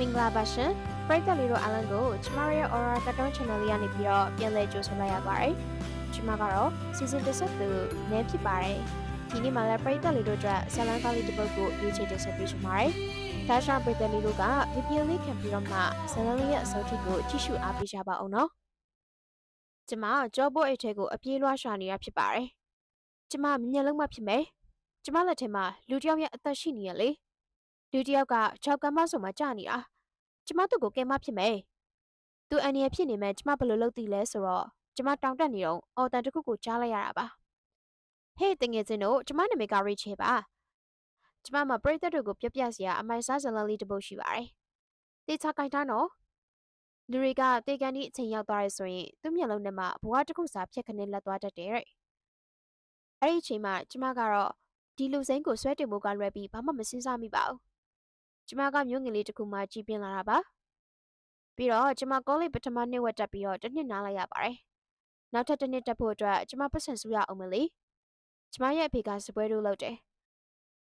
မင်္ဂလာပါရှင်ပရိသတ်လေးတို့အားလုံးကိုကျမတို့ရဲ့ Aura Cartoon Channel လေးကနေပြီးတော့ပြန်လည်ကြိုဆိုလိုက်ရပါတယ်ကျမကတော့ season တစ်ဆက်သူနဲဖြစ်ပါတယ်ဒီနေ့မှလည်းပရိသတ်လေးတို့အတွက်ဇာတ်လမ်းကားလေးတစ်ပုဒ်ကိုရွေးချယ်တင်ဆက်ပေးချင်ပါတယ်ဒါရှာပရိသတ်လေးတို့ကဗီဒီယိုလေးခံပြီးတော့မှဇာတ်လမ်းလေးရဲ့အဆုံးထိကိုကြည့်ရှုအားပေးကြပါအောင်နော်ကျမကြောပို့အိတ်ထဲကိုအပြေးလွှားရှာနေတာဖြစ်ပါတယ်ကျမမျက်လုံးမဖြစ်မယ်ကျမလက်ထဲမှာလူတစ်ယောက်ရဲ့အသက်ရှိနေရလေ လူတစ်ယောက်က၆ကမ်းမဆိုမှကြာနေတာကျမတို့ကိုကဲမဖြစ်မယ်။သူအန်ရဖြစ်နေမဲ့ကျမဘယ်လိုလုပ်တည်လဲဆိုတော့ကျမတောင်းတက်နေတော့အော်တန်တစ်ခုကိုကြားလိုက်ရတာပါ။ဟေးတငယ်ချင်းတို့ကျမနာမည်ကရိချေပါ။ကျမမှာပရိသတ်တို့ကိုပြပြစရာအမိုင်စားဇလန်လေးတစ်ပုဒ်ရှိပါတယ်။တေချာကြိုင်ထားနော်။လူတွေကတေကန်ဒီအချိန်ရောက်သွားရဆိုရင်သူ့မျက်လုံးထဲမှာဘဝတစ်ခုစာဖြတ်ခနဲ့လက်သွားတတ်တယ်တဲ့။အဲ့ဒီအချိန်မှာကျမကတော့ဒီလူစိမ်းကိုဆွဲတင်ဖို့ကလွယ်ပြီးဘာမှမစင်စားမိပါဘူး။ ကျမကမျိုးငယ်လေးတစ်ခုမှကြည်ပြင်းလာတာပါပြီးတော့ကျမကောလိပ်ပထမနှစ်ဝက်တက်ပြီးတော့တစ်နှစ်နားလိုက်ရပါတယ်နောက်ထပ်တစ်နှစ်တက်ဖို့အတွက်ကျမပတ်စံစုရအောင်မလေးကျမရဲ့အဖေကစပွဲတို့လုပ်တယ်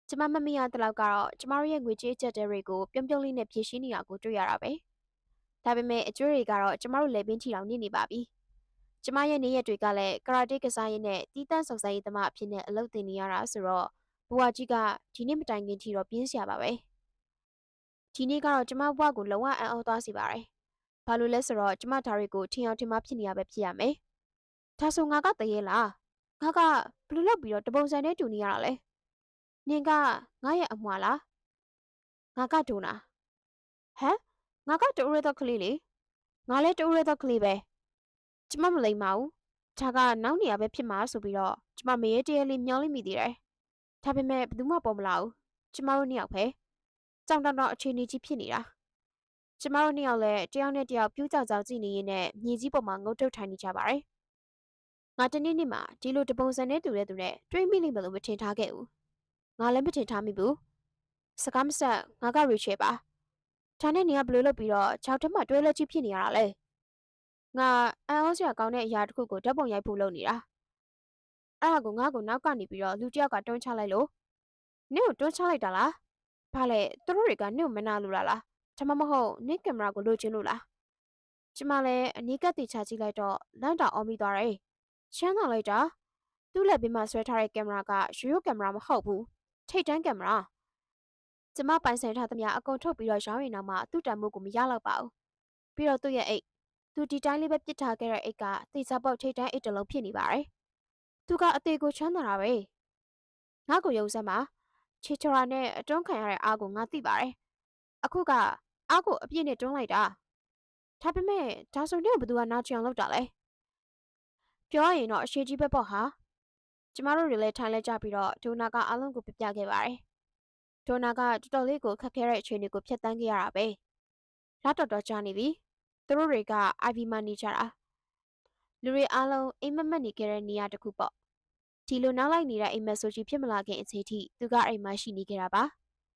ကျမမမီရတလောက်ကတော့ကျမတို့ရဲ့ငွေကြေးချက်တွေကိုပြုံးပြုံးလေးနဲ့ဖြည့်ရှင်းနေတာကိုတွေ့ရတာပဲဒါပေမဲ့အကျွေးတွေကတော့ကျမတို့လေပင်ထီအောင်နေနေပါပြီကျမရဲ့နေရက်တွေကလည်းကရာတေကစားရင်းနဲ့တီးတန့်စုံစမ်းရေးသမားအဖြစ်နဲ့အလုပ်သင်နေရတာဆိုတော့ဘဝကြီးကဒီနေ့မတိုင်ခင်ထီတော့ပြင်းစရာပါပဲ ဒီနေ့ကတော့ကျမဘဝကိုလုံးဝအံ့ဩသွားစေပါတယ်။ဘာလို့လဲဆိုတော့ကျမဒါတွေကိုထင်အောင်ထင်မှားဖြစ်နေရပဲဖြစ်ရမယ်။ဒါဆိုငါကတရေလား။ငါကဘယ်လိုလုပ်ပြီးတော့တပုံစံနဲ့တူနေရတာလဲ။နင်ကငါရဲ့အမွာလား။ငါကဒိုနာ။ဟမ်ငါကတူရဲတော့ကလေးလေ။ငါလည်းတူရဲတော့ကလေးပဲ။ကျမမလိမ္မာဘူး။ဒါကနောက်နေရပဲဖြစ်မှာဆိုပြီးတော့ကျမမရေတရေလေးမျောလိမိသေးတယ်။ဒါပေမဲ့ဘယ်သူမှပေါ်မလာဘူး။ကျမတို့နှစ်ယောက်ပဲ။ ကြောင်တောင်တောင်အခြေအနေကြီးဖြစ်နေတာ။ကျမတို့နှစ်ယောက်လည်းတယောက်နဲ့တယောက်ပြူးကြောက်ကြောက်ကြည့်နေရင်းနဲ့မြေကြီးပေါ်မှာငုတ်တုတ်ထိုင်နေကြပါတယ်။ငါတနေ့နေ့မှာဒီလိုတပုံစံနဲ့တူတဲ့သူနဲ့တွေ့မိလိမ့်မယ်လို့မထင်ထားခဲ့ဘူး။ငါလည်းမထင်ထားမိဘူး။စကားမဆက်ငါကရီချယ်ပါ။ဒါနဲ့နေကဘယ်လိုလုပ်ပြီးတော့ခြောက်ထက်မှတွဲလက်ကြီးဖြစ်နေရတာလဲ။ငါအန်အောစရာကောင်းတဲ့အရာတစ်ခုကိုဓာတ်ပုံရိုက်ဖို့လုပ်နေတာ။အဲ့ဒါကိုငါ့ကိုနောက်ကနေပြီးတော့လူတစ်ယောက်ကတွန်းချလိုက်လို့နင့်ကိုတွန်းချလိုက်တာလား။ ဘာလဲသူတို့တွေကနင့်ကိုမနာလို့လားလား။ဒါမှမဟုတ်နင့်ကင်မရာကိုလိုချင်လို့လား။ကျမလည်းအနီးကပ်တေချာကြည့်လိုက်တော့လန့်တာအော်မိသွားတယ်။ချမ်းသာလိုက်တာ။သူ့လက်ပြီးမှဆွဲထားတဲ့ကင်မရာကရိုးရိုးကင်မရာမဟုတ်ဘူး။ထိတ်တန်းကင်မရာ။ကျမပိုင်ဆိုင်ထားသမျှအကုန်ထုတ်ပြီးတော့ရောင်းရင်တော့မှသူ့တန်မိုးကိုမရတော့ပါဘူး။ပြီးတော့သူ့ရဲ့အိတ်သူဒီတိုင်းလေးပဲပြစ်ထားခဲ့တဲ့အိတ်ကတေချာပေါက်ထိတ်တန်းအိတ်တစ်လုံးဖြစ်နေပါတယ်။သူကအသေးကိုချမ်းသာတာပဲ။ငါ့ကိုယုံစမ်းပါ ချီချရာနဲ့အတွန်းခံရတဲ့အားကိုငါသိပါတယ်။အခုကအားကိုအပြည့်နဲ့တွန်းလိုက်တာ။ဒါပေမဲ့ဒါဆိုရင်ဘယ်သူကနာချင်အောင်လုပ်တာလဲ။ပြောရရင်တော့အရှိကြီးပဲပေါ့ဟာ။ကျမတို့တွေလည်းထိုင်လဲကြပြီးတော့ဒိုနာကအလုံးကိုပြပြခဲ့ပါတယ်။ဒိုနာကတော်တော်လေးကိုခက်ခဲတဲ့အခြေအနေကိုဖျက်ဆီးခဲ့ရတာပဲ။လက်တော်တော်ကြာနေပြီ။သူတို့တွေက IV မှနေကြတာ။လူတွေအားလုံးအိမ်မက်မက်နေခဲ့တဲ့နေရာတစ်ခုပေါ့။ ဒီလိုနောက်လိုက်နေတဲ့အိမ်မက်ဆိုကြီးဖြစ်မလာခင်အချိန်ထိသူကအိမ်မှာရှိနေခဲ့တာပါ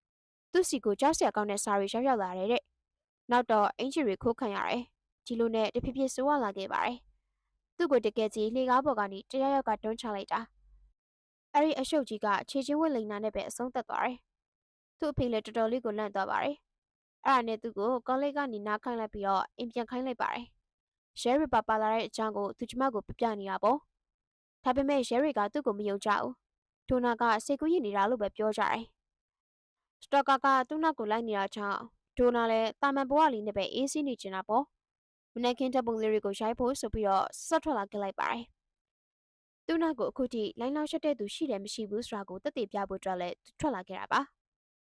။သူ့စီကိုကြောက်စရာကောင်းတဲ့စာတွေရောက်ရောက်လာတယ်တဲ့။နောက်တော့အင်ဂျီတွေခိုးခံရတယ်။ဒီလိုနဲ့တဖြည်းဖြည်းဆိုးဝါလာခဲ့ပါတယ်။သူ့ကိုတကယ်ကြီးလေကားပေါ်ကနေတယောက်ယောက်ကတွန်းချလိုက်တာ။အဲ့ဒီအရှုပ်ကြီးကခြေချင်းဝက်လိန်နာနဲ့ပဲအဆုံးသက်သွားတယ်။သူ့အဖေလည်းတော်တော်လေးကိုလန့်သွားပါတယ်။အဲ့ဒါနဲ့သူ့ကိုကောလိပ်ကနေနားခိုင်းလိုက်ပြီးတော့အိမ်ပြန်ခိုင်းလိုက်ပါတယ်။ရဲရီပါပါလာတဲ့အကြောင်းကိုသူကျမကိုပြပြနေတာပေါ့။ ဒါပေမဲ့ရဲရီကသူ့ကိုမယုံကြဘူး။ဒိုနာကစိတ်ကူးရင်နေတာလို့ပဲပြောကြတယ်။စတော့ကာကသူ့နောက်ကိုလိုက်နေတာကြောင့်ဒိုနာလည်းတာမန်ဘဝလေးနဲ့ပဲအေးဆေးနေချင်တာပေါ့။မနက်ခင်းတပ်ပုံလေးတွေကိုရိုက်ဖို့ဆိုပြီးတော့ဆက်ထွက်လာခဲ့လိုက်ပါတယ်။သူ့နောက်ကိုအခုထိလိုင်းလောက်ရှက်တဲ့သူရှိတယ်မရှိဘူးဆိုတာကိုတက်တည်ပြဖို့အတွက်လည်းထွက်လာခဲ့တာပါ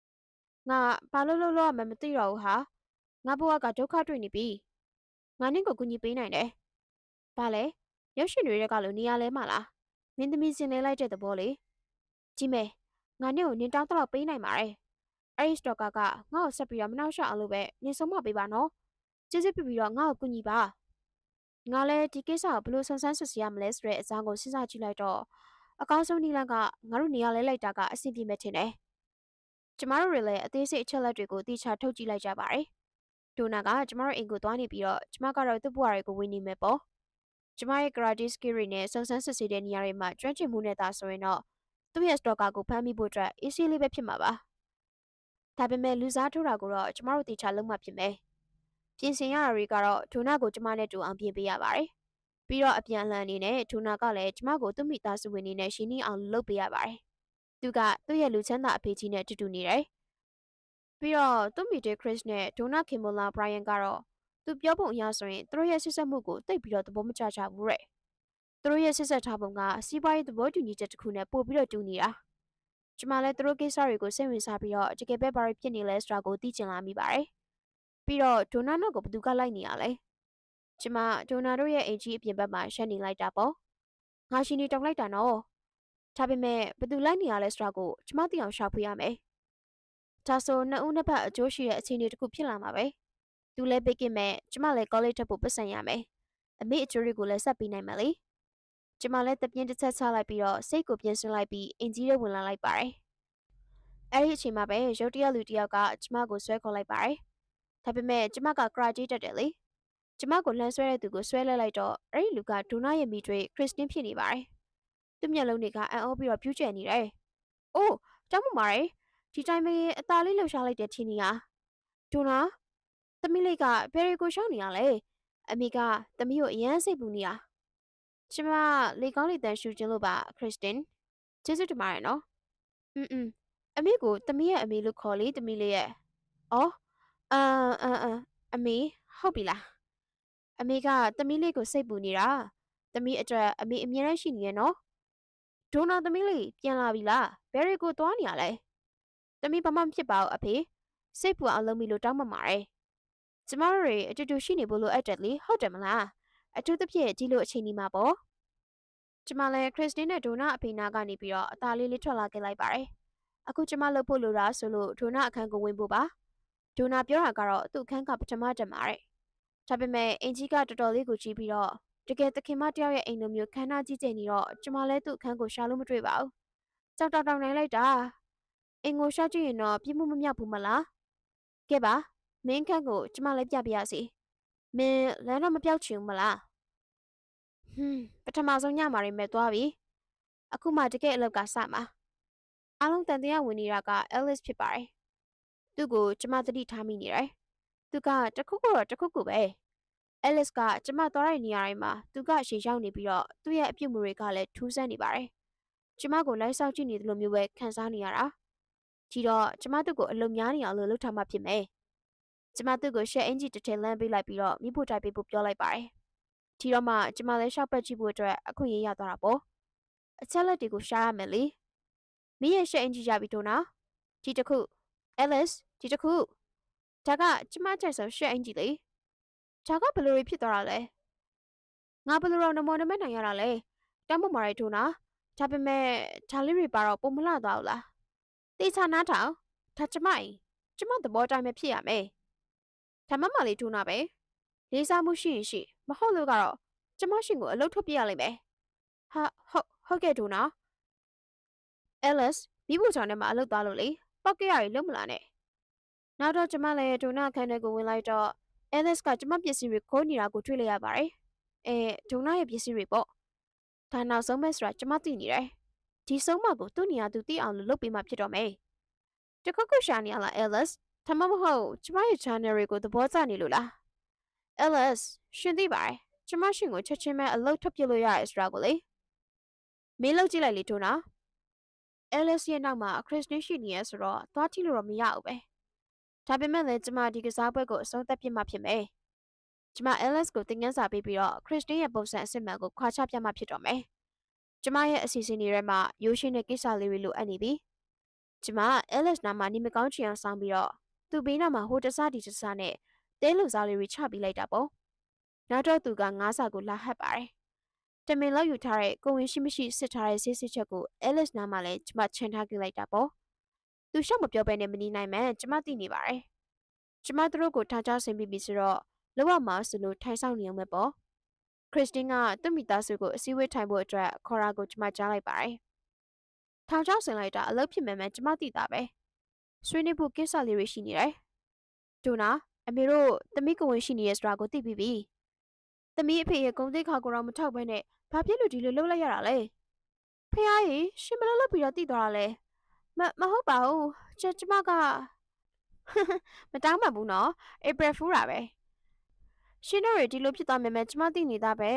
။ငါဘာလို့လို့လို့ရမှမသိတော့ဘူးဟာ။ငါဘဝကဒုက္ခတွေ့နေပြီ။ငါနင့်ကိုကူညီပေးနိုင်တယ်။ဘာလဲ ရုပ်ရှင်တွေကလို့နေရာလဲမလား။မင်းသမီးစင်လဲလိုက်တဲ့သဘောလေ။ကြည့်မယ်။ငါနင့်ကိုနင်းတောင်းတော့ပေးနိုင်ပါတယ်။အဲ့ဒီစတော့ကာကငါ့ကိုဆက်ပြီးတော့မနှောက်ယှက်အောင်လို့ပဲနင်ဆုံးမပေးပါနော်။ကျေးဇူးပြုပြီးတော့ငါ့ကိုကူညီပါ။ငါလည်းဒီကိစ္စကိုဘယ်လိုဆန်းဆန်းစစ်စီရမလဲဆိုတဲ့အကြောင်းကိုစဉ်းစားကြည့်လိုက်တော့အကောင်းဆုံးနည်းလမ်းကငါတို့နေရာလဲလိုက်တာကအဆင်ပြေမဲ့ထင်တယ်။ကျမတို့တွေလည်းအသေးစိတ်အချက်လက်တွေကိုတိကျထုတ်ကြည့်လိုက်ကြပါတယ်။ဒိုနာကကျမတို့အိမ်ကိုသွားနေပြီးတော့ကျမကတော့သူ့ဘဝတွေကိုဝင်နေမယ်ပေါ့။ ကျမရဲ့ karate skill တွေနဲ့စုံစမ်းစစ်ဆေးတဲ့နေရာတွေမှာကျွမ်းကျင်မှုနဲ့သာဆိုရင်တော့သူ့ရဲ့ stalker ကိုဖမ်းမိဖို့အတွက် easy လေးပဲဖြစ်မှာပါဒါပေမဲ့လူစားထိုးတာကိုတော့ကျမတို့တေချာလုံးမှဖြစ်မယ်ပြင်ဆင်ရတာတွေကတော့ဒိုနာကိုကျမနဲ့တူအောင်ပြင်ပေးရပါတယ်ပြီးတော့အပြန်အလှန်အနေနဲ့ဒိုနာကလည်းကျမကိုသူ့မိသားစုဝင်နေနဲ့ရှင်းနှီးအောင်လုပ်ပေးရပါတယ်သူကသူ့ရဲ့လူချမ်းသာအဖေကြီးနဲ့တူတူနေတယ်ပြီးတော့သူ့မိတဲ့ခရစ်နဲ့ဒိုနာခင်မိုလာဘရိုင်ယန်ကတော့ သူပြောပုံအရဆိုရင်သူတို့ရဲ့ဆစ်ဆက်မှုကိုတိတ်ပြီးတော့သဘောမကျကြဘူးတဲ့သူတို့ရဲ့ဆစ်ဆက်ထားပုံကစီးပွားရေးသဘောတူညီချက်တစ်ခုနဲ့ပို့ပြီးတော့တူနေတာကျမလည်းသူတို့ကိစ္စတွေကိုစိတ်ဝင်စားပြီးတော့တကယ်ပဲဘာတွေဖြစ်နေလဲဆိုတာကိုသိချင်လာမိပါတယ်။ပြီးတော့ဒိုနာနော့ကိုဘယ်သူကလိုက်နေရလဲ။ကျမဒိုနာတို့ရဲ့အိမ်ကြီးအပြင်ဘက်မှာရှက်နေလိုက်တာပေါ့။ငါရှင်နေတောင်းလိုက်တာနော်။ဒါပေမဲ့ဘယ်သူလိုက်နေရလဲဆိုတာကိုကျမသိအောင်ရှာဖွေရမယ်။ဒါဆိုနှစ်ဦးနှစ်ဖက်အကျိုးရှိတဲ့အခြေအနေတစ်ခုဖြစ်လာမှာပဲ။ သူလည်းပေးကင်မဲ့ကျမလည်း college တက်ဖို့ပတ်စံရမယ်။အမေအကျိုးတွေကိုလည်းဆက်ပေးနိုင်မယ်လေ။ကျမလည်းတပြင်းတစ်ချက်ချလိုက်ပြီးတော့စိတ်ကိုပြင်ဆင်လိုက်ပြီးအင်ကြီးထဲဝင်လာလိုက်ပါတယ်။အဲ့ဒီအချိန်မှာပဲရုတ်တရက်လူတစ်ယောက်ကကျမကိုဆွဲခေါ်လိုက်ပါတယ်။ဒါပေမဲ့ကျမကကရာဂျီတက်တယ်လေ။ကျမကိုလှမ်းဆွဲတဲ့သူကိုဆွဲလဲလိုက်တော့အဲ့ဒီလူကဒိုနာရဲ့မိတွေခရစ်စတင်းဖြစ်နေပါတယ်။သူ့မျက်လုံးတွေကအံ့ဩပြီးတော့ပြူးကျဲနေတယ်။အိုးတောင်းပန်ပါတယ်။ဒီတိုင်းပဲအသားလေးလှူရှားလိုက်တဲ့ထင်နေရ။ဒိုနာ သမီးလေးကဘယ်ရီကိုရှောက်နေရလဲအမေကသမီးကိုအရန်စိတ်ပူနေတာကျမလေကောင်းလေတန်ရှူခြင်းလို့ပါခရစ်စတင်ကျေးဇူးတင်ပါတယ်နော်อืมအမေကိုသမီးရဲ့အမေလို့ခေါ်လေသမီးလေးရဲ့အော်အမ်အမ်အမေဟုတ်ပြီလားအမေကသမီးလေးကိုစိတ်ပူနေတာသမီးအတွက်အမေအမြဲတမ်းရှိနေရနော်ဒိုနာသမီးလေးပြန်လာပြီလားဘယ်ရီကိုသွားနေရလဲသမီးဘာမှမဖြစ်ပါဘူးအဖေစိတ်ပူအောင်လုပ်မိလို့တောင်းပန်ပါတယ် ကျမတို့တွေအတူတူရှိနေဖို့လိုအပ်တယ်လေဟုတ်တယ်မလားအထူးသဖြင့်ဒီလိုအချိန်ဒီမှာပေါ့ကျမလည်းခရစ်စတင်းနဲ့ဒိုနာအဖေနာကနေပြီးတော့အသားလေးလေးထွက်လာခဲ့လိုက်ပါတယ်အခုကျမလှုပ်ဖို့လိုတာဆိုလို့ဒိုနာအခန်းကိုဝင်ဖို့ပါဒိုနာပြောတာကတော့သူ့အခန်းကပထမတက်မှာတဲ့ဒါပေမဲ့အင်ကြီးကတော်တော်လေးကိုကြီးပြီးတော့တကယ်သခင်မတယောက်ရဲ့အိမ်လိုမျိုးခန်းနာကြီးကျယ်နေတော့ကျမလည်းသူ့အခန်းကိုရှာလို့မတွေ့ပါဘူးကြောက်တောက်တောက်နိုင်လိုက်တာအင်ကိုရှာကြည့်ရင်တော့ပြစ်မှုမမြောက်ဘူးမလားကဲပါ မင်းခန်းကိုကျမလည်းပြပြရစီမင်းလမ်းတော့မပြောက်ချင်ဘူးမလားဟွန်းပထမဆုံးညမှာရိမဲ့သွားပြီအခုမှတကယ်အလုပ်ကစမှာအားလုံးတန်တရားဝင်နေတာက Alice ဖြစ်ပါတယ်သူ့ကိုကျမသတိထားမိနေတယ်သူကတခုခုတော့တခုခုပဲ Alice ကကျမသွားတဲ့နေရာတိုင်းမှာသူကရှေ့ရောက်နေပြီးတော့သူ့ရဲ့အပြုတ်မှုတွေကလည်းထူးဆန်းနေပါတယ်ကျမကိုလိုက်ဆောက်ကြည့်နေတယ်လို့မျိုးပဲခံစားနေရတာဒီတော့ကျမသူ့ကိုအလုံများနေအောင်လို့လုပ်ထားမှဖြစ်မယ် ကျမသူ့ကိုရှက်အင်ဂျီတစ်ထည်လမ်းပေးလိုက်ပြီးတော့မိဖို့တိုက်ပေးဖို့ပြောလိုက်ပါတယ်ဒီတော့မှကျမလည်းရှောက်ပတ်ကြည့်ဖို့အတွက်အခွင့်အရေးရသွားတာပေါ့အချက်လက်တွေကိုရှားရမယ်လေမင်းရဲ့ရှက်အင်ဂျီရပြီတို့နော်ဒီတစ်ခု Alice ဒီတစ်ခုဒါကကျမကြိုက်ဆုံးရှက်အင်ဂျီလေဒါကဘယ်လိုတွေဖြစ်သွားတာလဲငါဘယ်လိုတော့နမောနမနိုင်ရတာလဲတမ်းမမာရီတို့နော်ဒါပေမဲ့ဒါလေးတွေပါတော့ပုံမလှသွားဘူးလားတေချာနားထောင်ဒါကျမအိမ်ကျမသဘောတိုင်းပဲဖြစ်ရမယ် ဒါမှမလေးတို့နော်ပဲလေးစားမှုရှိရင်ရှိမဟုတ်လို့ကတော့ကျမရှင်ကိုအလုပ်ထုတ်ပြရလိမ့်မယ်ဟာဟုတ်ဟုတ်ကဲ့ဒိုနာ Alice မိဖို့ချောင်းထဲမှာအလုပ်သွားလို့လေပောက်ကရရီလုံးမလာနဲ့နောက်တော့ကျမလည်းဒိုနာခန်းထဲကိုဝင်လိုက်တော့ Alice ကကျမပစ္စည်းတွေခိုးနေတာကိုတွေ့လိုက်ရပါတယ်အဲဒိုနာရဲ့ပစ္စည်းတွေပေါ့ဒါနောက်ဆုံးပဲဆိုတာကျမသိနေတယ်ဒီဆုံးမကိုသူ့နေရာသူသိအောင်လို့လုပ်ပေးမှဖြစ်တော့မယ်တခုခုရှာနေရလား Alice ဒါမှမဟုတ်ကျမရဲ့ channel တွေကိုသဘောကျနေလို့လား Alice ရှင်သိပါတယ်ကျမရှင်ကိုချက်ချင်းပဲအလုပ်ထုတ်ပြလို့ရရဲဆိုတာကိုလေမင်းလုပ်ကြည့်လိုက်လေထိုးနော် Alice ရဲ့နောက်မှာခရစ်စတင်ရှိနေရဆိုတော့သွားကြည့်လို့တော့မရဘူးပဲဒါပေမဲ့လည်းကျမဒီကစားပွဲကိုအဆုံးသတ်ပြမှဖြစ်မယ်ကျမ Alice ကိုတင်ငန်းစာပေးပြီးတော့ခရစ်စတင်ရဲ့ပုံစံအစစ်မှန်ကိုခွာချပြမှဖြစ်တော့မယ်ကျမရဲ့အစီအစဉ်တွေထဲမှာရိုးရှင်းတဲ့ကိစ္စလေးတွေလိုအပ်နေပြီကျမ Alice နာမှာနေမကောင်းချင်အောင်စောင်းပြီးတော့ သူ့ဘေးနားမှာဟိုတစားဒီတစားနဲ့တဲလူစားလေးတွေချပေးလိုက်တာပေါ့နောက်တော့သူကငါးစာကိုလာဟပ်ပါတယ်တမင်လောက်ယူထားတဲ့ကိုဝင်ရှိမရှိစစ်ထားတဲ့ဆေးစစ်ချက်ကိုအဲလစ်နားမှာလည်းကျမချန်ထားခဲ့လိုက်တာပေါ့သူရှောက်မပြောဘဲနဲ့မနေနိုင်မှန်းကျမသိနေပါတယ်ကျမတို့ကိုထားချဆင်ပြီးပြီဆိုတော့လောက်ရမှာဆိုလို့ထိုင်ဆောင်နေအောင်ပဲပေါ့ခရစ်စတင်းကသူ့မိသားစုကိုအစည်းအဝေးထိုင်ဖို့အတွက်ခေါ်ရာကိုကျမကြားလိုက်ပါတယ်ထောင်ချောက်ဆင်လိုက်တာအလုပ်ဖြစ်မယ်မှန်းကျမသိတာပဲ ဆွေးနွေးဖို့ကိစ္စလေးတွေရှိနေတယ်ဒိုနာအမေတို့သမီးကိုဝင်ရှိနေရဆိုတာကိုသိပြီးပြီ။သမီးအဖေရဲ့ဂုံတိတ်ခါကိုတော့မထောက်ဘဲနဲ့ဘာဖြစ်လို့ဒီလိုလုပ်လိုက်ရတာလဲ။ဖះကြီးရှင်မလို့လုပ်ပြီးတော့တိသွားတာလဲ။မမဟုတ်ပါဘူး။ကျကျမကမတောင်းပါဘူးနော် April Fool တာပဲရှင်တို့တွေဒီလိုဖြစ်သွားမယ်မဲ့ကျမသိနေတာပဲ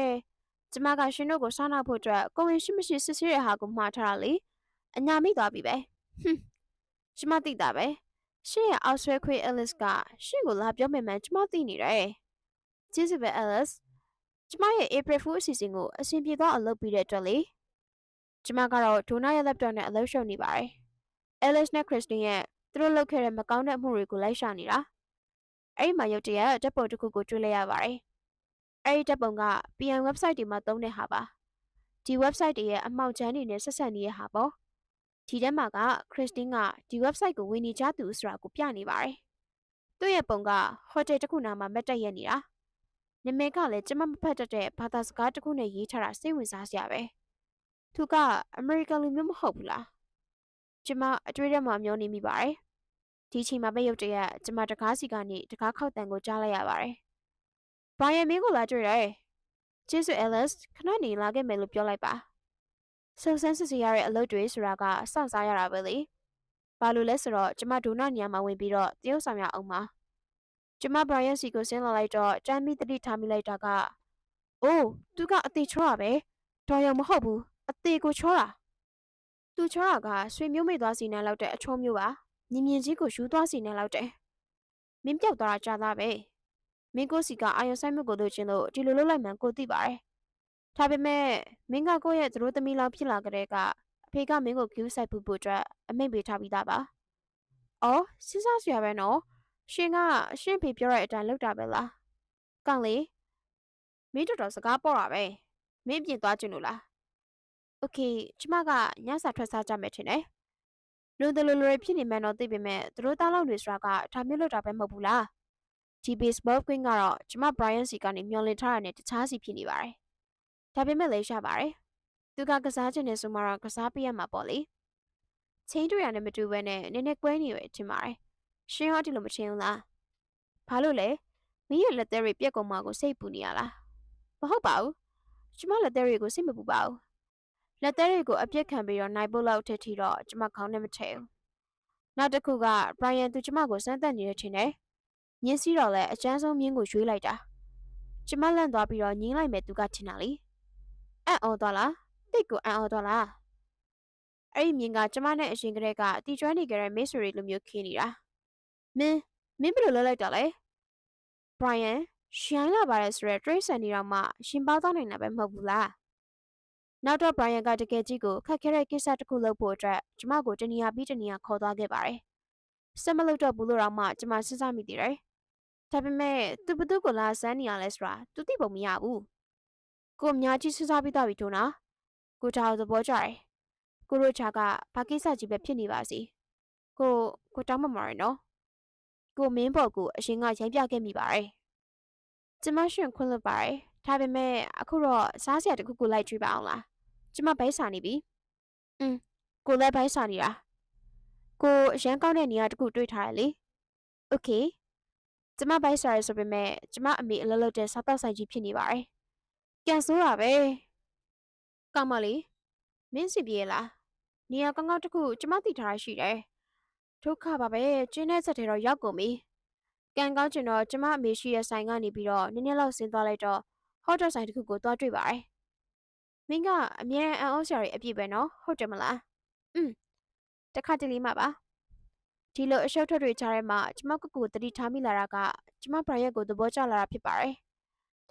ကျမကရှင်တို့ကိုစားနာဖို့အတွက်ကိုဝင်ရှိမရှိစစ်ဆေးရဟာကိုမှားထားတာလေအညာမိသွားပြီပဲဟွန်း ကျမသိတာပဲရှင်ရဲ့အောက်ဆွဲခွေး Alice ကရှင်ကိုလာပြောမယ်မှန်ကျမသိနေတယ်ကျေးဇူးပဲ Alice ကျမရဲ့ April Fool အစီအစဉ်ကိုအဆင်ပြေသွားအောင်လုပ်ပြီးတဲ့အတွက်လေကျမကတော့ဒိုနာရဲ့ laptop နဲ့အလုပ်ရှုပ်နေပါတယ် Alice နဲ့ Christine ရဲ့သူတို့လုပ်ခဲ့တဲ့မကောင်းတဲ့အမှုတွေကိုလိုက်ရှာနေတာအဲ့ဒီမှာရုတ်တရက်ဓာတ်ပုံတစ်ခုကိုတွေ့လိုက်ရပါတယ်အဲ့ဒီဓာတ်ပုံက PN website တွေမှာသုံးတဲ့ဟာပါဒီ website တွေရဲ့အမှောက်ချမ်းတွေနဲ့ဆက်ဆက်နေတဲ့ဟာပေါ့ ဒီထဲမှာက Christine ကဒီ website ကိုဝင်နေကြသူဆိုတာကိုပြနေပါတယ်သူ့ရဲ့ပုံကဟိုတယ်တစ်ခုနာမှာမတ်တက်ရက်နေတာနာမည်ကလည်းကျမမဖတ်တတ်တဲ့ဘာသာစကားတစ်ခုနဲ့ရေးထားတာစိတ်ဝင်စားစရာပဲသူကအမေရိကန်လူမျိုးမဟုတ်ဘူးလားကျမအတွေ့အကြုံမှာမျောနေမိပါတယ်ဒီချိန်မှာပဲရုတ်တရက်ကျမတကားစီကနေတကားခောက်တန်ကိုကြားလိုက်ရပါတယ်ဘရိုင်ယန်မင်းကိုလာတွေ့တယ်ကျေးဇူး Alice ခဏနေလာခဲ့မယ်လို့ပြောလိုက်ပါ စုံစမ်းစစ်ဆေးရတဲ့အလုပ်တွေဆိုတာကစောင့်စားရတာပဲလေဘာလို့လဲဆိုတော့ကျမဒိုနာညမှာဝင်ပြီးတော့တရုတ်ဆောင်ရအောင်ပါကျမဘရိုင်ယန်စီကိုဆင်းလာလိုက်တော့တမ်းမိတတိထားမိလိုက်တာကအိုးသူကအသေးချောတာပဲတော်ရုံမဟုတ်ဘူးအသေးကိုချောတာသူချောတာကဆွေမျိုးမိသွားစီနေလောက်တဲ့အချောမျိုးပါမြင်မြင်ကြီးကိုယူသွားစီနေလောက်တယ်မင်းပြောက်သွားတာကြာသားပဲမင်းကိုစီကအာယုံဆိုင်မှုကိုလိုချင်လို့ဒီလိုလုပ်လိုက်မှန်ကိုသိပါတယ် ဒါပေမဲ့မင်းကကိုယ့်ရဲ့သတို့သမီးလောက်ဖြစ်လာကြတဲ့ကအဖေကမင်းကိုကျူးဆိုင်ဖို့ဖို့အတွက်အမိန့်ပေးထားပြီးသားပါ။အော်စဉ်းစားစရာပဲနော်။ရှင်ကရှင်ဖေပြောတဲ့အတိုင်းလုပ်တာပဲလား။ကောင်းလေမင်းတော်တော်စကားပေါ်တာပဲ။မင်းပြင်သွားကြည့်လို့လား။ Okay ကျမကညစာထွက်စားကြမယ်ထင်တယ်။လူတလူလူတွေဖြစ်နေမှန်းတော့သိပေမဲ့သူတို့သားလောက်တွေဆိုတာကဒါမျိုးလုပ်တာပဲမဟုတ်ဘူးလား။ဒီ baseball queen ကတော့ကျမ Brian စီကနေမျောလင့်ထားတာနဲ့တခြားစီဖြစ်နေပါတယ်။ ဒါပေမဲ့လည်းရှာပါတယ်။သူကကစားခြင်းနဲ့ဆိုမှတော့ကစားပြရမှာပေါ့လေ။ချင်းတွေ့ရနဲ့မတူဘဲနဲ့နည်းနည်းကွဲနေရထင်ပါတယ်။ရှင်ရောဒီလိုမချင်းဘူးလား။ဘာလို့လဲ။မင်းရဲ့လက်သေးတွေပြက်ကုန်မှာကိုစိတ်ပူနေရလား။မဟုတ်ပါဘူး။ကျမလက်သေးတွေကိုစိတ်မပူပါဘူး။လက်သေးတွေကိုအပြက်ခံပြီးတော့နိုင်ဖို့လောက်ထက်ထီတော့ကျမခေါင်းနဲ့မထည့်ဘူး။နောက်တစ်ခုက Brian သူကျမကိုစမ်းသပ်နေရထင်တယ်။မြင်းစီတော့လဲအကျန်းဆုံးမြင်းကိုရွေးလိုက်တာ။ကျမလန့်သွားပြီးတော့ညင်းလိုက်မယ်သူကထင်တာလေ။ အံ့ဩသွားလား။တိတ်ကိုအံ့ဩသွားလား။အဲ့ဒီမြင်းကကျမနဲ့အရှင်ကလေးကတီကျွမ်းနေကြတဲ့မိတ်ဆွေတွေလိုမျိုးခင်းနေတာ။မင်းမင်းဘယ်လိုလုပ်လိုက်တာလဲ။ Brian ရှိုင်းလာပါတယ်ဆိုရဲ trace ဆန်နေတော့မှရှင်ပေါသွားနိုင်တာပဲမဟုတ်ဘူးလား။နောက်တော့ Brian ကတကယ်ကြီးကိုခက်ခဲတဲ့ကိစ္စတစ်ခုလုပ်ဖို့အတွက်ကျမကိုတနေရာပြီးတနေရာခေါ်သွားခဲ့ပါတယ်။စက်မလုပ်တော့ဘူးလို့တော့မှကျမစဉ်းစားမိသေးတယ်။ဒါပေမဲ့သူဘသူကိုလာစမ်းနေရလဲဆိုတာသူသိပုံမရဘူး။ ကိုအများကြီးစဉ်းစားပြီးသားပြီထို့နော်။ကိုထားသဘောကျတယ်။ကိုတို့ချာကဘာကိစ္စကြီးပဲဖြစ်နေပါစေ။ကိုကိုတောင်းမမရနော်။ကိုမင်းပေါ်ကိုအရှင်ကရိုက်ပြခဲ့မိပါတယ်။ကျမရှင်ခွင့်လွတ်ပါတယ်။ဒါပေမဲ့အခုတော့စားစရာတစ်ခုခုလိုက်ကြည့်ပါအောင်လား။ကျမဘိုက်စာနေပြီ။อืมကိုလည်းဘိုက်စာနေတာ။ကိုအရန်ကောင်းတဲ့နေရာတစ်ခုတွေ့ထားတယ်လေ။ Okay ကျမဘိုက်စာရဆိုပေမဲ့ကျမအမေအလုပ်လုပ်တဲ့စားတောက်ဆိုင်ကြီးဖြစ်နေပါတယ်။ ကန်ဆိုးတာပဲ။ကောင်းမလေးမင်းစီပြေလား။နေရာကောင်းကောင်းတစ်ခုကျမသိထားရရှိတယ်။ဒုက္ခပါပဲကျင်းတဲ့ဆက်တွေတော့ရောက်ကုန်ပြီ။ကန်ကောင်းကျင်တော့ကျမအမေရှိရဲ့ဆိုင်ကနေပြီးတော့နည်းနည်းလောက်ဆင်းသွားလိုက်တော့ဟိုတယ်ဆိုင်တစ်ခုကိုသွားတွေ့ပါတယ်။မင်းကအမြဲတမ်းအံ့ဩစရာတွေအပြည့်ပဲနော်ဟုတ်တယ်မလား။อืมတခါတလေမှပါ။ဒီလိုအရှုပ်ထွက်တွေကြားထဲမှာကျမကကိုတတိထားမိလာတာကကျမဘရိုင်ရက်ကိုသဘောကျလာတာဖြစ်ပါတယ်။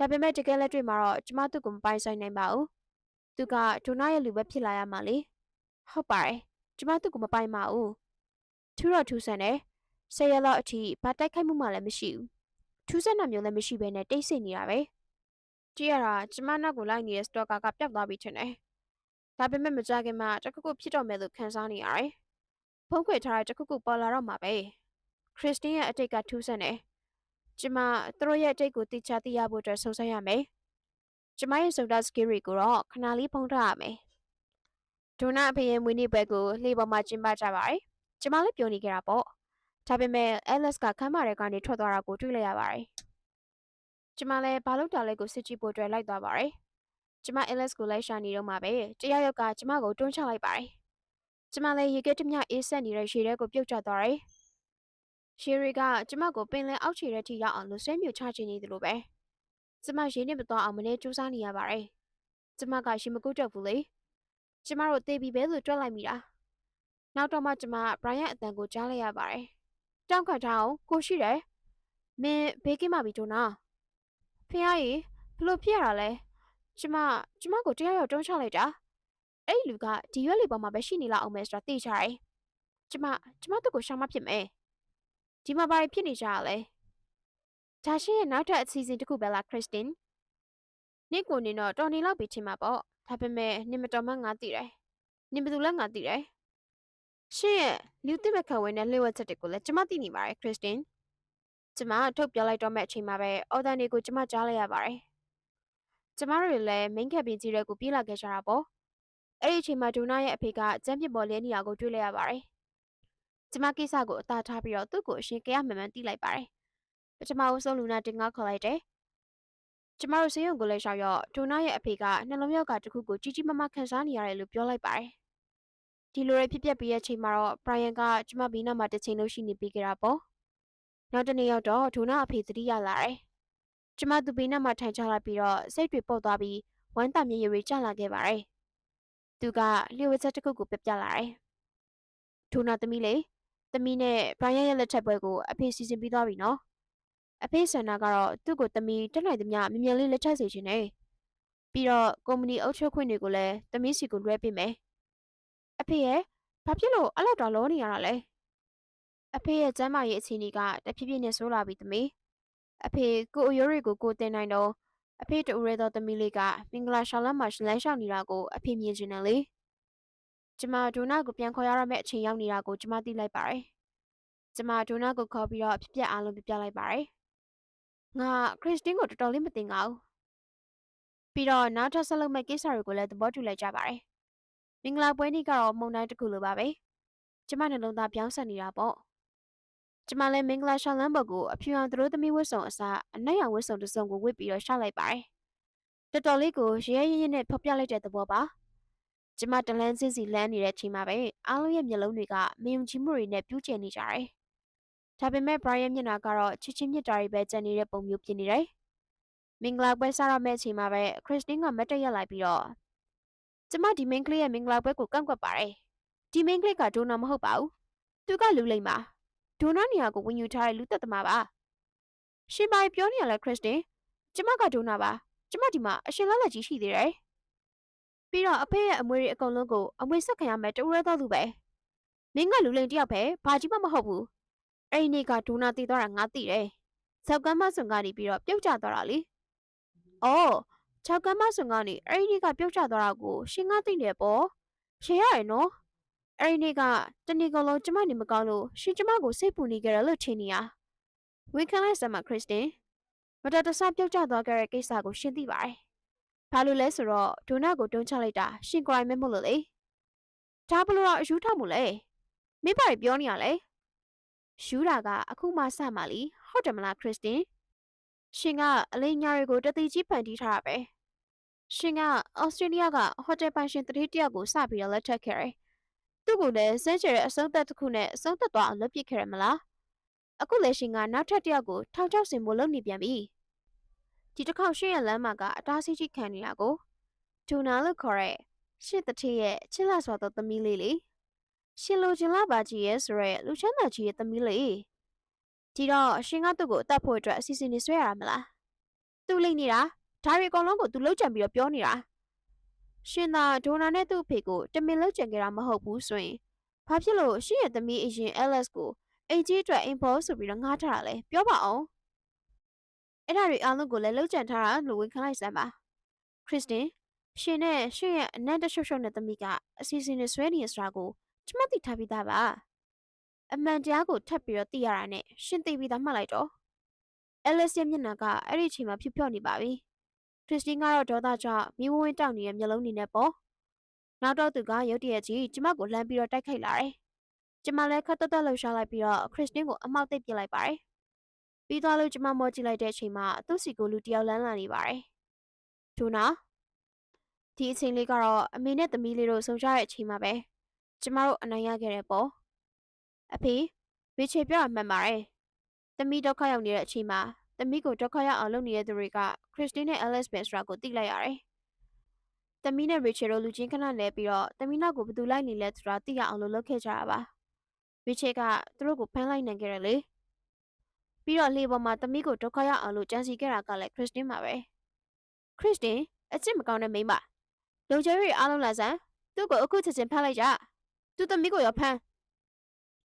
ဒါပေမဲ့တကယ်လက်တွေ့မှာတော့ကျမသူ့ကိုမပိုင်ဆိုင်နိုင်ပါဘူး။သူကဒိုနာရဲ့လူပဲဖြစ်လာရမှာလေ။ဟုတ်ပါတယ်။ကျမသူ့ကိုမပိုင်ပါဘူး။ထူတော့ထူဆန်တယ်။ဆယ်ရက်လောက်အထိဘာတိုက်ခိုက်မှုမှလည်းမရှိဘူး။ထူးဆန်းတာမျိုးလည်းမရှိဘဲနဲ့တိတ်ဆိတ်နေတာပဲ။ကြည့်ရတာကျမနောက်ကိုလိုက်နေတဲ့စတော့ကာကပျောက်သွားပြီထင်တယ်။ဒါပေမဲ့မကြခင်မှာတခုခုဖြစ်တော့မယ်လို့ခံစားနေရတယ်။ဖုံးခွေထားတဲ့တခုခုပေါ်လာတော့မှာပဲ။ခရစ်စတင်းရဲ့အတိတ်ကထူးဆန်းတယ်။ ကျမသူတို့ရဲ့အတိတ်ကိုသိချသိရဖို့အတွက်စုံစမ်းရမယ်။ကျမရဲ့စုံတာစကီတွေကိုတော့ခဏလေးဖုံးထားရမယ်။ဒိုနာအဖေရဲ့မွေးနေ့ပွဲကိုလှေပေါ်မှာကျင်းပကြပါတယ်။ကျမလည်းပြောနေကြတာပေါ့။ဒါပေမဲ့ Alice ကခမ်းမထဲကနေထွက်သွားတာကိုတွေ့လိုက်ရပါတယ်။ကျမလည်းဘာလို့တာလဲကိုစစ်ကြည့်ဖို့အတွက်လိုက်သွားပါတယ်။ကျမ Alice ကိုလိုက်ရှာနေတော့မှပဲတယောက်ယောက်ကကျမကိုတွန်းချလိုက်ပါတယ်။ကျမလည်းရေကဲတမျှအေးဆက်နေတဲ့ရေထဲကိုပြုတ်ကျသွားတယ်။ ရှယ်ရီကကျမကိုပင်လယ်အောက်ခြေထဲထိရောက်အောင်လို့ဆွဲမြူချချင်နေတယ်လို့ပဲကျမရင်းနေမသွားအောင်မနေစူးစမ်းနေရပါတယ်ကျမကရှင်မကုတ်တော့ဘူးလေကျမတို့တေးပြီးပဲလို့တွက်လိုက်မိတာနောက်တော့မှကျမဘရိုင်ယန်အတန်ကိုကြားလိုက်ရပါတယ်တောင်းခတ်ထားအောင်ကိုရှိတယ်မင်းဘေးကင်းပါပြီဒိုနာဖះကြီးဘလို့ဖြစ်ရတာလဲကျမကျမကိုတရားရောက်တွန်းချလိုက်တာအဲ့ဒီလူကဒီရွက်လီပေါ်မှာပဲရှိနေလောက်အောင်ပဲဆိုတာသိချတယ်ကျမကျမတို့ကိုရှောင်မဖြစ်မယ် ဒီမှာဘာဖြစ်နေကြရလဲဒါရှိရဲ့နောက်ထပ်အစီအစဉ်တစ်ခုပဲလားခရစ်စတင်နင့်ကိုနေတော့တော်နေလောက်ပြီထင်မှာပေါ့ဒါပေမဲ့နင်မတော်မှငါသိတယ်နင်ဘယ်သူလဲငါသိတယ်ရှင့်ရဲ့လူသိမဲ့ခံဝင်တဲ့လှည့်ဝက်ချက်တွေကိုလည်းကျမသိနေပါတယ်ခရစ်စတင်ကျမထုတ်ပြောလိုက်တော့မဲ့အချိန်မှာပဲအော်ဒန်တွေကိုကျမကြားလိုက်ရပါတယ်ကျမတို့လည်း main cabin ကြီးရဲကိုပြေးလာခဲ့ကြတာပေါ့အဲ့ဒီအချိန်မှာဒိုနာရဲ့အဖေကကျန်းပြစ်ပေါ်လဲနေရကိုတွေ့လိုက်ရပါတယ် ကျမကိစ္စကိုအသာထားပြီးတော့သူ့ကိုအရှင်ကရမှန်မှန်တိလိုက်ပါတယ်။ပထမဦးဆုံးလူနာတင်ငါခေါ်လိုက်တယ်။ကျမတို့ဆေးရုံကိုလည်းရှောက်ရော့ဒိုနာရဲ့အဖေကနှလုံးရောဂါတစ်ခုကိုကြီးကြီးမားမားခံစားနေရတယ်လို့ပြောလိုက်ပါတယ်။ဒီလိုရဖြစ်ပျက်ပြီးတဲ့ချိန်မှာတော့ဘရိုင်ယန်ကကျမဘေးနားမှာတစ်ချိန်လုံးရှိနေပြီးကြတာပေါ့။နောက်တစ်နေ့ရောက်တော့ဒိုနာအဖေသတိရလာတယ်။ကျမသူဘေးနားမှာထိုင်ချလိုက်ပြီးတော့စိတ်တွေပုတ်သွားပြီးဝမ်းသာမျက်ရည်တွေကျလာခဲ့ပါတယ်။သူကလျှို့ဝှက်ချက်တစ်ခုကိုပြပြလာတယ်။ဒိုနာသမီးလေး သမီးနဲ့ဘရိုင်ယန်ရဲ့လက်ထက်ပွဲကိုအဖေစီစဉ်ပြီးသွားပြီနော်အဖေဆန္ဒကတော့သူ့ကိုသမီးတက်နိုင်သမျှမြင်မြန်လေးလက်ထက်စေချင်တယ်ပြီးတော့ကုမ္ပဏီအုပ်ချုပ်ခွင့်တွေကိုလည်းသမီးစီကိုလွှဲပေးမယ်အဖေရဲ့ဘာဖြစ်လို့အဲ့လောက်တော့လောနေရတာလဲအဖေရဲ့ကျမ်းမာရေးအခြေအနေကတဖြည်းဖြည်းနဲ့ဆိုးလာပြီသမီးအဖေကိုအယိုးတွေကိုကိုတင်နိုင်တော့အဖေတူရဲသောသမီးလေးကမင်္ဂလာရှောင်းလမ်းမှာလမ်းလျှောက်နေတာကိုအဖေမြင်ချင်တယ်လေ ကျမဒိုနာကိုပြန်ခေါ်ရမယ့်အချိန်ရောက်နေတာကိုကျမသိလိုက်ပါတယ်။ကျမဒိုနာကိုခေါ်ပြီးတော့အဖြစ်ပြက်အားလုံးပြပြလိုက်ပါတယ်။ငါခရစ်စတင်းကိုတော်တော်လေးမသိငါဘူး။ပြီးတော့နောက်ထပ်ဆက်လုပ်မယ့်ကိစ္စတွေကိုလည်းသဘောတူလိုက်ကြပါတယ်။မင်္ဂလာပွဲနေ့ကတော့မုံတိုင်းတစ်ခုလိုပါပဲ။ကျမနှလုံးသားပြောင်းဆက်နေတာပေါ့။ကျမလည်းမင်္ဂလာရှောင်းလမ်းဘက်ကိုအဖြူအောင်သူတို့သမီးဝတ်စုံအစားအနက်ရောင်ဝတ်စုံတစ်စုံကိုဝတ်ပြီးတော့ရှောက်လိုက်ပါတယ်။တော်တော်လေးကိုရဲရဲရဲနဲ့ဖော်ပြလိုက်တဲ့သဘောပါ။ ကျမတလန်းစင်းစီလန်းနေတဲ့အချိန်မှာပဲအားလုံးရဲ့မျက်လုံးတွေကမယုံကြည်မှုတွေနဲ့ပြူးကျနေကြတယ်။ဒါပေမဲ့ Brian မျက်နှာကတော့ချစ်ချင်းမြတ်တာတွေပဲကြံနေတဲ့ပုံမျိုးဖြစ်နေတယ်။မင်္ဂလာပွဲစတော့မယ့်အချိန်မှာပဲ Christine ကမတ်တက်ရက်လိုက်ပြီးတော့ကျမဒီ main ကလေးရဲ့မင်္ဂလာပွဲကိုကန့်ကွက်ပါတယ်။ဒီ main ကလေးကဒိုနာမဟုတ်ပါဘူး။သူကလူလိမ့်ပါ။ဒိုနာနေရာကိုဝင်ယူထားတဲ့လူသက်သမားပါ။ရှင်ပါပြောနေရလဲ Christine ကျမကဒိုနာပါ။ကျမဒီမှာအရှင်လက်လက်ကြီးရှိသေးတယ်။ ပြီးတော့အဖေရဲ့အမွေတွေအကုန်လုံးကိုအမွေဆက်ခံရမယ်တူရဲတော့သူပဲမင်းကလူလိန်တယောက်ပဲဘာကြီးမှမဟုတ်ဘူးအဲ့ဒီနေ့ကဒိုနာတည်သွားတာငါသိတယ်ဇောက်ကမ်းမဆွန်ကနေပြီးတော့ပြုတ်ကျသွားတာလေအော်ချောက်ကမ်းမဆွန်ကနေအဲ့ဒီနေ့ကပြုတ်ကျသွားတာကိုရှင်ကသိတယ်ပေါ့ရှင်ရရနော်အဲ့ဒီနေ့ကတနေ့ကုန်လုံးကျမနေမကောင်းလို့ရှင်ကျမကိုစိတ်ပူနေကြတယ်လို့ထင်နေရဝန်ခံလိုက်စမ်းမခရစ်စတင်မတော်တဆပြုတ်ကျသွားခဲ့တဲ့ကိစ္စကိုရှင်သိပါတယ် ဘာလို့လဲဆိုတော့ဒိုနာကိုတွန်းချလိုက်တာရှင်ကိုရိုင်းမဲမို့လို့လေဒါဘလို့တော့အယူထောက်မို့လဲမင်းဘာတွေပြောနေရလဲယူတာကအခုမှစမှလीဟုတ်တယ်မလားခရစ်စတင်ရှင်ကအလေးညာတွေကိုတတိကြီးဖန်တီးထားတာပဲရှင်ကဩစတြေးလျကဟိုတယ်ပိုင်ရှင်တတိတယောက်ကိုစပြီးတော့လက်ထပ်ခဲ့တယ်သူ့ကိုလည်းစဲချယ်တဲ့အဆုံးသက်တစ်ခုနဲ့အဆုံးသက်သွားအောင်လုပ်ပစ်ခဲ့ရမလားအခုလည်းရှင်ကနောက်ထပ်တယောက်ကိုထောင်ချောက်စင်ဖို့လုပ်နေပြန်ပြီ ဒီတစ်ခေါက်ရှင့်ရဲ့လမ်းမှာကအတားဆီးကြီးခံနေတာကိုဒူနာလို့ခေါ်တဲ့ရှင့်တထေးရဲ့ချစ်လာစွာသောသမီးလေးလေရှင်လိုချင်လာပါကြီးရဲ့ဆိုရဲလူချမ်းသာကြီးရဲ့သမီးလေးဒီတော့ရှင်ကသူ့ကိုအသက်ဖို့အတွက်အစီအစဉ်နေဆွဲရတာမလားသူလိမ့်နေတာဒါတွေအကုန်လုံးကိုသူလှုပ်ကြံပြီးတော့ပြောနေတာရှင်သာဒိုနာနဲ့သူ့အဖေကိုတမင်လှုပ်ကြံကြတာမဟုတ်ဘူးဆိုရင်ဘာဖြစ်လို့ရှင့်ရဲ့သမီးအရင် Alice ကိုအိတ်ကြီးအတွက်အိမ်ဖို့ဆိုပြီးတော့ငားထားတာလဲပြောပါအောင် အဲ့ဒါတွေအားလုံးကိုလည်းလှုပ်ကြံထားတာလို့ဝန်ခံလိုက်စမ်းပါခရစ်စတင်ရှင်နဲ့ရှင်ရဲ့အနက်တရှုပ်ရှုပ်နဲ့သမီးကအစီအစဉ်တွေဆွဲနေရဆိုတာကိုကျမသိထားပြီးသားပါအမှန်တရားကိုထပ်ပြီးတော့သိရတာနဲ့ရှင်သိပြီးသားမှတ်လိုက်တော့အဲလစ်ရဲ့မျက်နှာကအဲ့ဒီအချိန်မှာဖြူဖြော့နေပါပြီခရစ်စတင်ကတော့ဒေါသကြောင့်မိဝဝင်းတောက်နေတဲ့မျက်လုံးနေနဲ့ပေါ့နောက်တော့သူကရုတ်တရက်ကြီးကျမကိုလှမ်းပြီးတော့တိုက်ခိုက်လာတယ်ကျမလည်းခတ်တက်တက်လှူရှားလိုက်ပြီးတော့ခရစ်စတင်ကိုအမောက်သိပ်ပစ်လိုက်ပါတယ် ပြီးသွားလို့ကျမမောကြည့်လိုက်တဲ့အချိန်မှာသူ့စီကိုလူတယောက်လန်းလာနေပါတယ်။ဒူနာဒီအချိန်လေးကတော့အမေနဲ့သမီးလေးတို့ဆုံကြတဲ့အချိန်မှာပဲကျမတို့အနိုင်ရခဲ့တဲ့ပေါ့။အဖေရီချေပြောတာမှန်ပါတယ်။သမီးဒုက္ခရောက်နေတဲ့အချိန်မှာသမီးကိုဒုက္ခရောက်အောင်လုပ်နေတဲ့သူတွေကခရစ်စတင်းနဲ့အဲလက်စ်ပဲဆိုတာကိုသိလိုက်ရတယ်။သမီးနဲ့ရီချေတို့လူချင်းခဏလဲပြီးတော့သမီးနောက်ကိုဘယ်သူလိုက်နေလဲဆိုတာသိရအောင်လို့လုပ်ခဲ့ကြတာပါ။ရီချေကသူတို့ကိုဖမ်းလိုက်နိုင်ခဲ့တယ်လေ။ ပြီးတော့လေပေါ်မှာသမီးကိုဒုက္ခရောက်အောင်လို့ကြံစီခဲ့တာကလည်းခရစ်စတင်းပါပဲ။ခရစ်စတင်းအချစ်မကောင်းတဲ့မိန်းမလုံချယ်ရီအားလုံးလာစမ်းသူ့ကိုအခုချက်ချင်းဖမ်းလိုက်ကြ။သူ့သမီးကိုရောဖမ်း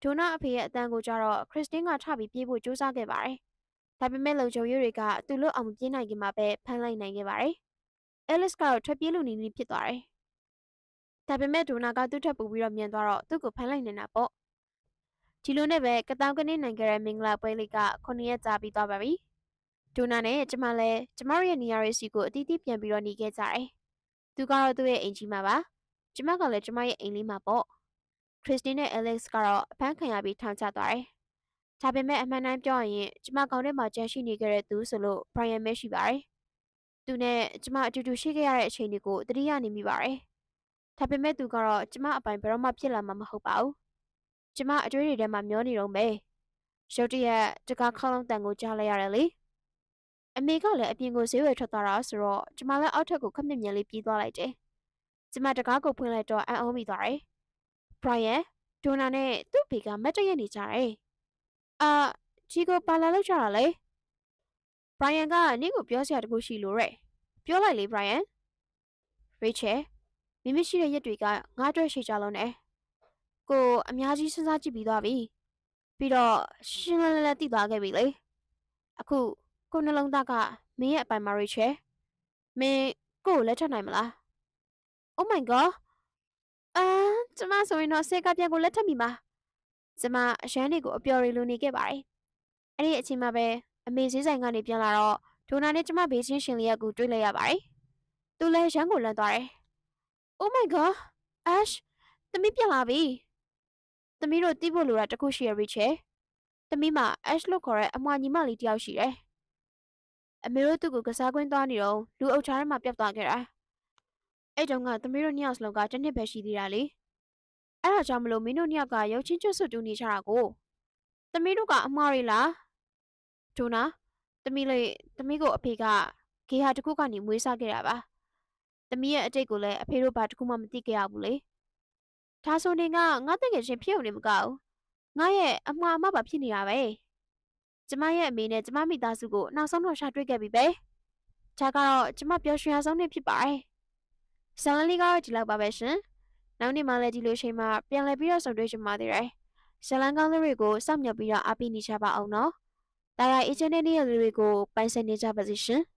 ဒိုနာအဖေရဲ့အတန်ကိုကြတော့ခရစ်စတင်းကထပြီးပြေးဖို့ကြိုးစားခဲ့ပါတယ်။ဒါပေမဲ့လုံချုံရွတွေကသူ့လို့အောင်မပြေးနိုင်ခင်မှာပဲဖမ်းလိုက်နိုင်ခဲ့ပါတယ်။အဲလစ်ကတော့ထွက်ပြေးလို့နေနေဖြစ်သွားတယ်။ဒါပေမဲ့ဒိုနာကသူ့ထပ်ပူပြီးတော့မြန်သွားတော့သူ့ကိုဖမ်းလိုက်နေတာပေါ့။ ဒီလိုနဲ့ပဲကတောင်ကနေနိုင်ခဲ့တဲ့မင်္ဂလာပွဲလေးကခုနှစ်ရက်ကြာပြီးသွားပါပြီ။ဒိုနာနဲ့ကျမလည်းကျမတို့ရဲ့နေရာရေးစီကိုအတီးတီးပြန်ပြီးတော့နေခဲ့ကြတယ်။သူကတော့သူ့ရဲ့အိမ်ကြီးမှာပါ။ကျမကလည်းကျမရဲ့အိမ်လေးမှာပေါ့။ခရစ်စတင်းနဲ့အဲလက်စ်ကတော့အဖမ်းခံရပြီးထောင်ချသွားတယ်။ဒါပေမဲ့အမှန်တမ်းပြောရရင်ကျမကောင်းထဲမှာကြန့်ရှိနေခဲ့တဲ့သူဆိုလို့ဘရိုင်ယန်ပဲရှိပါတယ်။သူနဲ့ကျမအတူတူရှိခဲ့ရတဲ့အချိန်တွေကိုသတိရနေမိပါတယ်။ဒါပေမဲ့သူကတော့ကျမအပိုင်ဘယ်တော့မှဖြစ်လာမှာမဟုတ်ပါဘူး။ ကျမအတွေးတွေထဲမှာမျောနေတော့ပဲ။ရုတ်တရက်တကားခေါလုံးတန်ကိုကြားလိုက်ရတယ်လေ။အမေကလည်းအပြင်ကိုဈေးဝယ်ထွက်သွားတာဆိုတော့ကျမလည်းအောက်ထပ်ကိုခက်မြက်မြက်လေးပြေးသွားလိုက်တယ်။ကျမတကားကိုဖွင့်လိုက်တော့အံ့ဩမိသွားတယ်။ဘရိုင်ယန်ဒိုနာနဲ့သူ့ဖေကမတ်တရက်နေကြတယ်။အာဂျီကိုပါလာလောက်ကြတာလေ။ဘရိုင်ယန်ကနင့်ကိုပြောစရာတခုရှိလို့တဲ့။ပြောလိုက်လေဘရိုင်ယန်။ရေချယ်မိမိရှိတဲ့ရက်တွေကငါ့အတွက်ရှိကြလုံးနဲ့။ ကိုအများကြီးစဉ်းစားကြည့်ပြီးသွားပြီ။ပြီးတော့ရှင်းလင်းလင်းလင်းသိသွားခဲ့ပြီလေ။အခုကိုနှလုံးသားကမင်းရဲ့အပိုင်မှာရေချယ်။မင်းကိုကိုလက်ထပ်နိုင်မလား။ Oh my god အာကျမဆိုရင်တော့ဆေကပြန်ကိုလက်ထပ်မိပါကျမအရန်တွေကိုအပျော်ရီလိုနေခဲ့ပါတယ်အဲ့ဒီအချိန်မှာပဲအမေဈေးဆိုင်ကနေပြန်လာတော့ဒိုနာနဲ့ကျမဘေးချင်းရှင်လျက်ကိုတွေ့လိုက်ရပါတယ်သူလည်းရန်ကိုလန့်သွားတယ် Oh my god Ash သမီးပြန်လာပြီ သမီးတို့တီးဖို့လိုတာတခုရှိရ Rachel သမီးမှာ Ash လို့ခေါ်တဲ့အမွှာညီမလေးတယောက်ရှိတယ်အမေတို့သူ့ကိုကစားကွင်းသွားနေတော့လူအုပ်ချားထဲမှာပြတ်သွားခဲ့တာအဲ့တုန်းကသမီးတို့နှစ်ယောက်စလုံးကတစ်နှစ်ပဲရှိသေးတာလေအဲ့ဒါကြောင့်မလို့မင်းတို့နှစ်ယောက်ကရုပ်ချင်းချွတ်ဆွတ်တူနေကြတာကိုသမီးတို့ကအမှားရီလားဒိုနာသမီးလေးသမီးကိုအဖေကဂေဟာတစ်ခုကနေမွေးစားခဲ့တာပါသမီးရဲ့အတိတ်ကိုလည်းအဖေတို့ဘာတစ်ခုမှမသိခဲ့ရဘူးလေ ဒါဆိုနေကငါတကယ်ချင်းဖြစ်ုံနေမကောက်ငါရဲ့အမှားအမှားပါဖြစ်နေတာပဲကျမရဲ့အမေနဲ့ကျမမိသားစုကိုနောက်ဆုံးတော့ရှာတွေ့ခဲ့ပြီပဲဒါကတော့ကျမပျော်ရွှင်ရဆုံးနေ့ဖြစ်ပါတယ်ဆန်လလေးကတော့ဒီလောက်ပါပဲရှင်။နောက်နေ့မှလည်းဒီလိုချိန်မှာပြန်လည်ပြီးတော့ဆုံတွေ့ကြပါသေးတယ်။ဇလန်ကောင်းလေးတွေကိုစောင့်မျှော်ပြီးတော့အားပေးနေကြပါအောင်နော်။ဒါရိုင်အေဂျင့်တဲ့နေ့ရက်လေးတွေကိုပိုင်ဆိုင်နေကြပါစီရှင်။